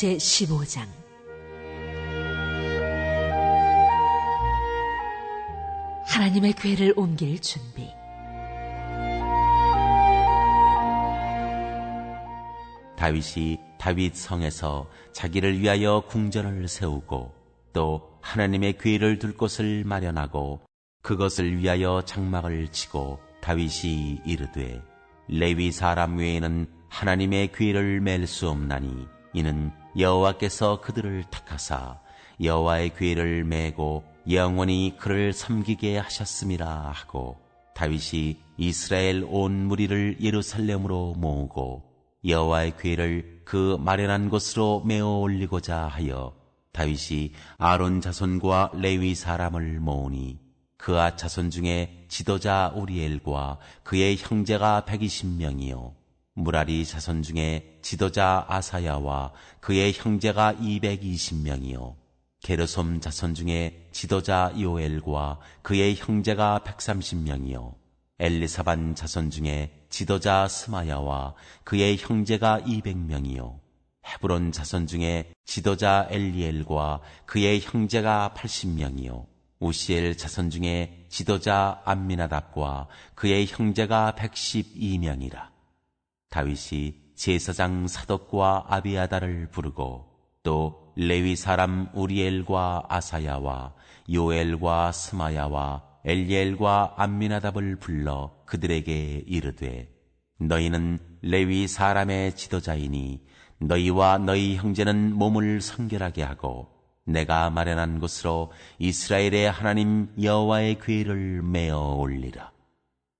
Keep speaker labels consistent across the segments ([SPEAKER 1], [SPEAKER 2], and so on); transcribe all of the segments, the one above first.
[SPEAKER 1] 제 15장. 하나님의 괴를 옮길 준비.
[SPEAKER 2] 다윗이 다윗 성에서 자기를 위하여 궁전을 세우고 또 하나님의 괴를 둘 곳을 마련하고 그것을 위하여 장막을 치고 다윗이 이르되 레위 사람 외에는 하나님의 괴를 맬 수 없나니 이는 여호와께서 그들을 택하사 여호와의 괴를 메고 영원히 그를 섬기게 하셨음이라 하고 다윗이 이스라엘 온 무리를 예루살렘으로 모으고 여호와의 괴를 그 마련한 곳으로 메어 올리고자 하여 다윗이 아론 자손과 레위 사람을 모으니 그아 자손 중에 지도자 우리엘과 그의 형제가 120명이요 무라리 자손 중에 지도자 아사야와 그의 형제가 220명이요. 게르솜 자손 중에 지도자 요엘과 그의 형제가 130명이요. 엘리사반 자손 중에 지도자 스마야와 그의 형제가 200명이요. 헤브론 자손 중에 지도자 엘리엘과 그의 형제가 80명이요. 우시엘 자손 중에 지도자 암미나답과 그의 형제가 112명이라 다윗이 제사장 사독과 아비아다를 부르고 또 레위 사람 우리엘과 아사야와 요엘과 스마야와 엘리엘과 암미나답을 불러 그들에게 이르되 너희는 레위 사람의 지도자이니 너희와 너희 형제는 몸을 성결하게 하고 내가 마련한 곳으로 이스라엘의 하나님 여호와의 괴를 메어 올리라.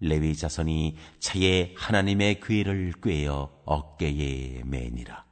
[SPEAKER 2] 레위 자손이 차에 하나님의 괴를 꿰어 어깨에 매니라.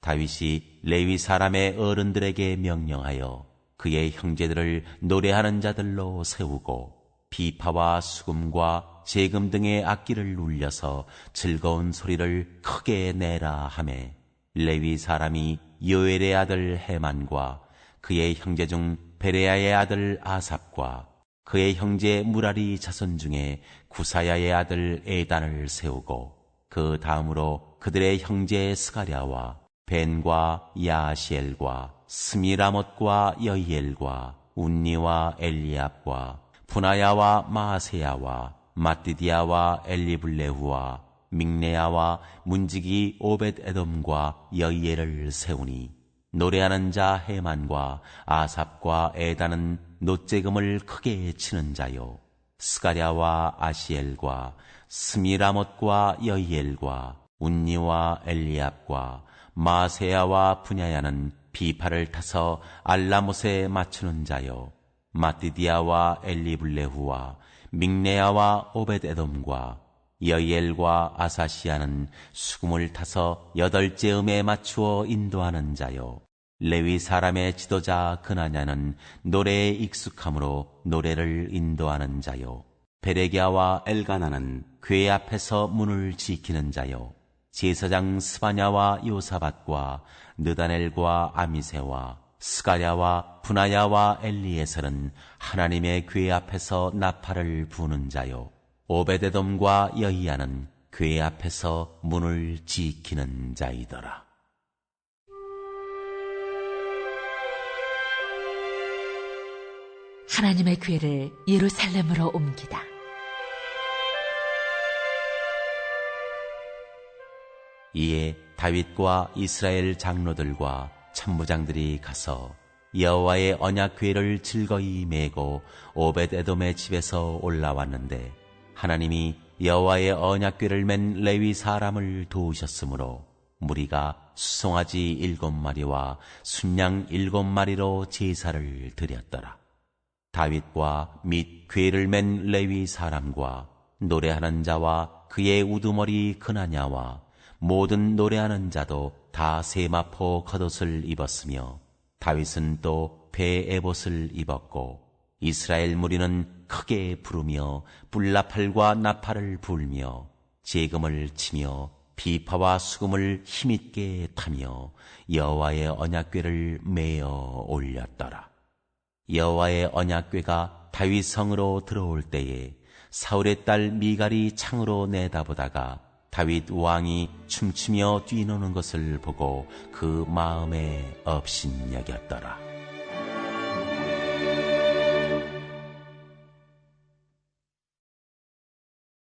[SPEAKER 2] 다윗이 레위 사람의 어른들에게 명령하여 그의 형제들을 노래하는 자들로 세우고 비파와 수금과 재금 등의 악기를 울려서 즐거운 소리를 크게 내라 하매 레위 사람이 요엘의 아들 해만과 그의 형제 중 베레아의 아들 아삽과 그의 형제 무라리 자손 중에 구사야의 아들 에단을 세우고 그 다음으로 그들의 형제 스가랴와 벤과 야시엘과 스미라못과 여이엘과 운니와 엘리압과 분하야와 마세야와 마띠디아와 엘리블레후와 믹네야와 문지기 오벳 에돔과 여이엘을 세우니 노래하는 자 해만과 아삽과 에다는 노재금을 크게 치는 자요. 스가랴와 아시엘과 스미라못과 여이엘과 운니와 엘리압과 마세야와 분야야는 비파를 타서 알라못에 맞추는 자요. 마띠디아와 엘리블레후와 믹네야와 오벳에돔과 여이엘과 아사시아는 수금을 타서 여덟째 음에 맞추어 인도하는 자요 레위 사람의 지도자 그나냐는 노래에 익숙함으로 노래를 인도하는 자요 베레기아와 엘가나는 괴 앞에서 문을 지키는 자요 제사장 스바냐와 요사밭과 느다넬과 아미세와 스가랴와 분하야와 엘리에설은 하나님의 괴 앞에서 나팔을 부는 자요. 오베데돔과 여이야는 괴 앞에서 문을 지키는 자이더라.
[SPEAKER 1] 하나님의 괴를 예루살렘으로 옮기다.
[SPEAKER 2] 이에 다윗과 이스라엘 장로들과 참부장들이 가서 여호와의 언약 궤를 즐거이 메고 오벳 에돔의 집에서 올라왔는데 하나님이 여호와의 언약 궤를 맨 레위 사람을 도우셨으므로 무리가 수송아지 일곱 마리와 순양 일곱 마리로 제사를 드렸더라. 다윗과 및 궤를 맨 레위 사람과 노래하는 자와 그의 우두머리 그나냐와 모든 노래하는 자도 다 세마포 겉옷을 입었으며 다윗은 또 배에봇을 입었고 이스라엘 무리는 크게 부르며 뿔나팔과 나팔을 불며 재금을 치며 비파와 수금을 힘있게 타며 여호와의 언약궤를 메어 올렸더라. 여호와의 언약궤가 다윗 성으로 들어올 때에 사울의 딸 미갈이 창으로 내다보다가 다윗 왕이 춤추며 뛰노는 것을 보고 그 마음에 업신여겼더라.